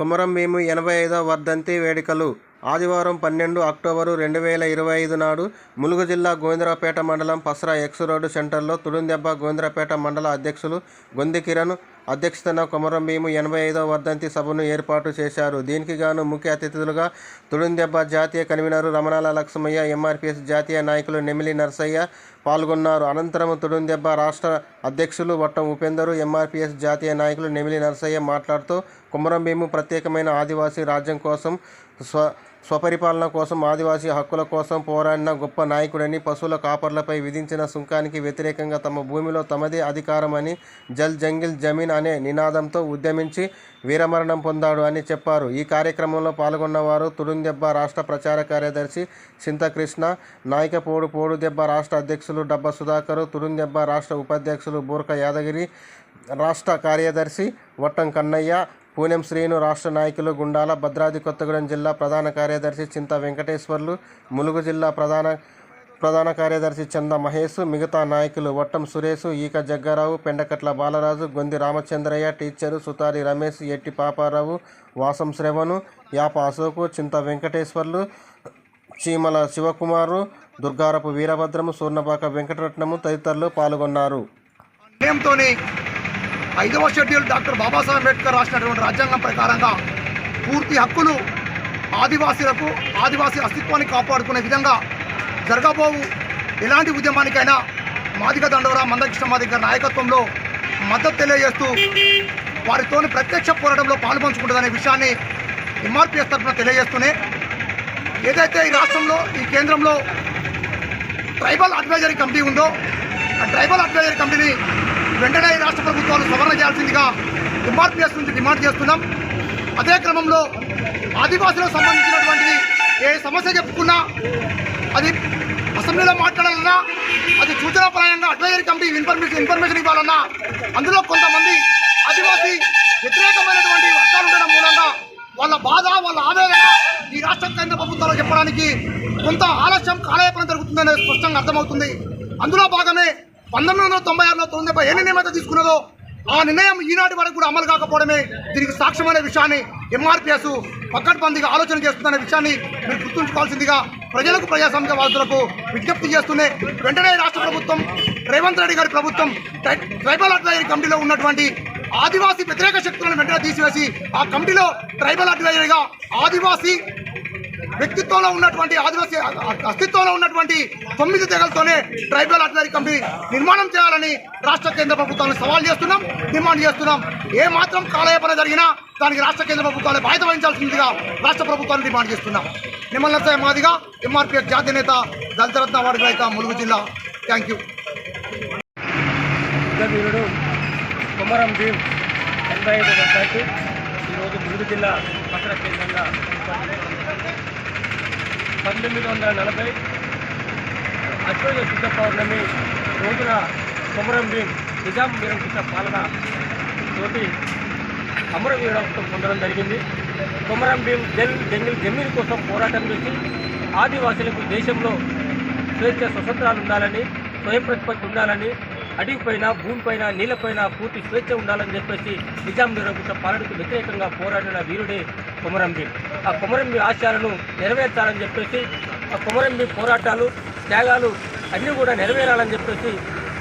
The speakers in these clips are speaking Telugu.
కొమరం భీము ఎనభై ఐదవ వర్ధంతి వేడుకలు. ఆదివారం పన్నెండు అక్టోబరు రెండు వేల ఇరవై ఐదు నాడు ములుగు జిల్లా గోవిందరావుపేట మండలం పసరా ఎక్స్ రోడ్డు సెంటర్లో తుడుందెబ్బ గోవిందరావుపేట మండల అధ్యక్షులు గొంది కిరణ్ అధ్యక్షతన కొమరం భీము ఎనభై ఐదవ వర్ధంతి సభను ఏర్పాటు చేశారు. దీనికి గాను ముఖ్య అతిథులుగా తుడుందెబ్బ జాతీయ కన్వీనర్ రమణాల లక్ష్మయ్య ఎంఆర్పిఎస్ జాతీయ నాయకులు నెమిలి నర్సయ్య పాల్గొన్నారు. అనంతరం తుడుందెబ్బ రాష్ట్ర అధ్యక్షులు వట్టం ఉపేందరు ఎంఆర్పిఎస్ జాతీయ నాయకులు నెమిలి నర్సయ్య మాట్లాడుతూ కొమరం భీము ప్రత్యేకమైన ఆదివాసీ రాజ్యం కోసం స్వ స్వపరిపాలన కోసం ఆదివాసీ హక్కుల కోసం పోరాడిన గొప్ప నాయకుడని పశువుల కాపర్లపై విధించిన సుంకానికి వ్యతిరేకంగా తమ భూమిలో తమదే అధికారమని జల్ జంగిల్ జమీన్ అనే నినాదంతో ఉద్యమించి వీరమరణం పొందాడు అని చెప్పారు. ఈ కార్యక్రమంలో పాల్గొన్నవారు తుడుందెబ్బ రాష్ట్ర ప్రచార కార్యదర్శి చింతకృష్ణ నాయకపోడు పోడుదెబ్బ రాష్ట్ర అధ్యక్షులు డబ్బ సుధాకరు తుడుందెబ్బ రాష్ట్ర ఉపాధ్యక్షులు బూర్క యాదగిరి రాష్ట్ర కార్యదర్శి వట్టం కన్నయ్య పూనెం శ్రీను రాష్ట్ర నాయకులు గుండాల భద్రాద్రి కొత్తగూడెం జిల్లా ప్రధాన కార్యదర్శి చింత వెంకటేశ్వర్లు ములుగు జిల్లా ప్రధాన ప్రధాన కార్యదర్శి చంద మహేష్ మిగతా నాయకులు వట్టం సురేష్ ఈక జగ్గారావు పెండకట్ల బాలరాజు గొంది రామచంద్రయ్య టీచరు సుతారి రమేష్ ఎట్టి పాపారావు వాసం శ్రవణు యాప అశోకు చింత వెంకటేశ్వర్లు చీమల శివకుమారు దుర్గారపు వీరభద్రము సూర్ణపాక వెంకటరత్నము తదితరులు పాల్గొన్నారు. ఐదవ షెడ్యూల్ డాక్టర్ బాబాసాహెబ్ అంబేద్కర్ రాసినటువంటి రాజ్యాంగం ప్రకారంగా పూర్తి హక్కులు ఆదివాసీలకు ఆదివాసీ అస్తిత్వాన్ని కాపాడుకునే విధంగా జరగబోవు. ఎలాంటి ఉద్యమానికైనా మాదిగ దండవరా మందకృష్ణ మాదిగ నాయకత్వంలో మద్దతు తెలియజేస్తూ వారితోని ప్రత్యక్ష పోరాటంలో పాల్పంచుకుంటుందనే విషయాన్ని ఎంఆర్పిఎస్ తరఫున తెలియజేస్తూనే ఏదైతే ఈ రాష్ట్రంలో ఈ కేంద్రంలో ట్రైబల్ అడ్వైజరీ కమిటీ ఉందో ఆ ట్రైబల్ అడ్వైజరీ కమిటీని వెంటనే రాష్ట్ర ప్రభుత్వాలు సవరణ చేయాల్సిందిగా డిమాండ్ నుంచి డిమాండ్ చేస్తున్నాం. అదే క్రమంలో ఆదివాసులకు సంబంధించినటువంటిది ఏ సమస్య చెప్పుకున్నా అది అసెంబ్లీలో మాట్లాడాలన్నా అది సూచనాపరాయంగా అడ్వైజరీ కమిటీ ఇన్ఫర్మేషన్ ఇన్ఫర్మేషన్ ఇవ్వాలన్నా అందులో కొంతమంది ఆదివాసీ వ్యతిరేకమైనటువంటి వర్గాలు ఉండడం మూలంగా వాళ్ళ బాధ వాళ్ళ ఆవేదన ఈ రాష్ట్ర కేంద్ర ప్రభుత్వాలు చెప్పడానికి కొంత ఆలస్యం కాలయాపన జరుగుతుందనే స్పష్టంగా అర్థమవుతుంది. అందులో భాగమే పంతొమ్మిది వందల తొంభై ఆరులో తొమ్మిది ఏ నిర్ణయం అయితే తీసుకున్నదో ఆ నిర్ణయం ఈనాటి వరకు కూడా అమలు కాకపోవడమే దీనికి సాక్ష్యమైన విషయాన్ని ఎంఆర్పిఎస్ పక్కడ్బందీగా ఆలోచన చేస్తుందనే విషయాన్ని మీరు గుర్తుంచుకోవాల్సిందిగా ప్రజలకు ప్రజాస్వామిక వాదులకు విజ్ఞప్తి చేస్తూనే వెంటనే రాష్ట్ర ప్రభుత్వం రేవంత్ రెడ్డి గారి ప్రభుత్వం ట్రై- ట్రైబల్ అడ్వైజరీ కమిటీలో ఉన్నటువంటి ఆదివాసీ వ్యతిరేక శక్తులను వెంటనే తీసివేసి ఆ కమిటీలో ట్రైబల్ అడ్వైజరీగా ఆదివాసీ వ్యక్తిత్వంలో ఉన్నటువంటి ఆదివాసీ అస్తిత్వంలో ఉన్నటువంటి తొమ్మిది తెగలతోనే ట్రైబల్ అడ్వైజరీ కమిటీ నిర్మాణం చేయాలని రాష్ట్ర కేంద్ర ప్రభుత్వాన్ని సవాల్ చేస్తున్నాం డిమాండ్ చేస్తున్నాం. ఏ మాత్రం కాలయాపన జరిగినా దానికి రాష్ట్ర కేంద్ర ప్రభుత్వాలు బాధ్యత వహించాల్సిందిగా రాష్ట్ర ప్రభుత్వాన్ని డిమాండ్ చేస్తున్నాం. నిమ్మల నరసయ్య మాదిగా ఎంఆర్పీఎఫ్ జాతీయ నేత దళితరత్న అవార్డు గ్రహీత ములుగు జిల్లా. థ్యాంక్ యూ యుద్ధవీరుడు కుమరం భీం ఎనభై ఐదు ఈరోజు ములుగు జిల్లా పత్ర కేంద్రంగా పంతొమ్మిది వందల నలభై అశ్వజ శుద్ధ పౌర్ణమి రోజున కుమరం భీం నిజాం నిరంకుశ పాలన తోటి అమరవీరత్వం పొందడం జరిగింది. కుమరం భీం జల్ జంగిల్ జమీన్ కోసం పోరాటం చేసి ఆదివాసులకు దేశంలో స్వేచ్ఛ స్వతంత్రాలు ఉండాలని స్వయం ప్రతిపత్తి ఉండాలని అడవిపైన భూమిపైన నీళ్ళపైన పూర్తి స్వేచ్ఛ ఉండాలని చెప్పేసి నిజాం నిరంకుశ పాలనకు వ్యతిరేకంగా పోరాడిన వీరుడే కొమరం భీం. ఆ కొమరం ఆశయాలను నెరవేర్చాలని చెప్పేసి ఆ కొమరం పోరాటాలు త్యాగాలు అన్నీ కూడా నెరవేరాలని చెప్పేసి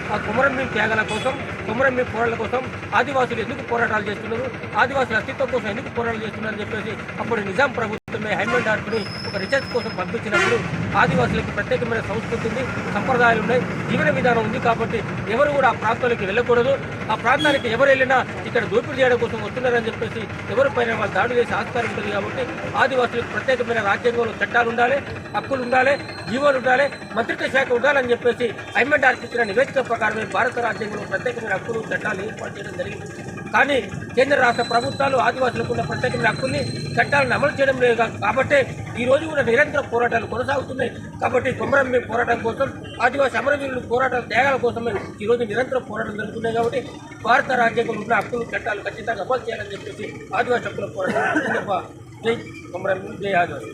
ఆ కుమరంబి త్యాగాల కోసం కుమరంబి భీం పోరాటాల కోసం ఆదివాసులు ఎందుకు పోరాటాలు చేస్తున్నారు ఆదివాసుల అస్తిత్వం కోసం ఎందుకు పోరాటాలు చేస్తున్నారు అని చెప్పేసి అప్పుడు నిజాం ప్రభుత్వమే హైమండ్ ఆర్ట్ని ఒక రీసెర్చ్ కోసం పంపించినప్పుడు ఆదివాసులకు ప్రత్యేకమైన సంస్కృతి ఉంది సంప్రదాయాలు ఉన్నాయి జీవన విధానం ఉంది కాబట్టి ఎవరు కూడా ఆ ప్రాంతాలకి వెళ్ళకూడదు. ఆ ప్రాంతానికి ఎవరు వెళ్ళినా ఇక్కడ దోపిడీ చేయడం కోసం వస్తున్నారని చెప్పేసి ఎవరిపైన వాళ్ళు దాడులు చేసి ఆస్కారం ఉంటుంది కాబట్టి ఆదివాసులకు ప్రత్యేకమైన రాజ్యాంగంలో చట్టాలు ఉండాలి హక్కులు ఉండాలి జీవోలు ఉండాలి మంత్రిత్వ శాఖ ఉండాలని చెప్పేసి హైమండ్ ఆర్ట్ ఇచ్చిన నివేదిక ప్రకారమే భారత రాజ్యాంగంలో ప్రత్యేకమైన హక్కులు చట్టాలు ఏర్పాటు చేయడం జరిగింది. కానీ కేంద్ర రాష్ట్ర ప్రభుత్వాలు ఆదివాసులకు ఉన్న ప్రత్యేకమైన హక్కుల్ని చట్టాలను అమలు చేయడం లేదు కాబట్టి కాబట్టే ఈ రోజు కూడా నిరంతర పోరాటాలు కొనసాగుతున్నాయి. కాబట్టి కొమరం భీం పోరాటం కోసం ఆదివాసి అమరవీరులు పోరాటాల త్యాగాల కోసమే ఈ రోజు నిరంతర పోరాటం జరుగుతున్నాయి కాబట్టి భారత రాజ్యాంగంలో ఉన్న హక్కులు చట్టాలు ఖచ్చితంగా అమలు చేయాలని చెప్పేసి ఆదివాసి హక్కుల పోరాటం జై కుమరం జై ఆదివాసి.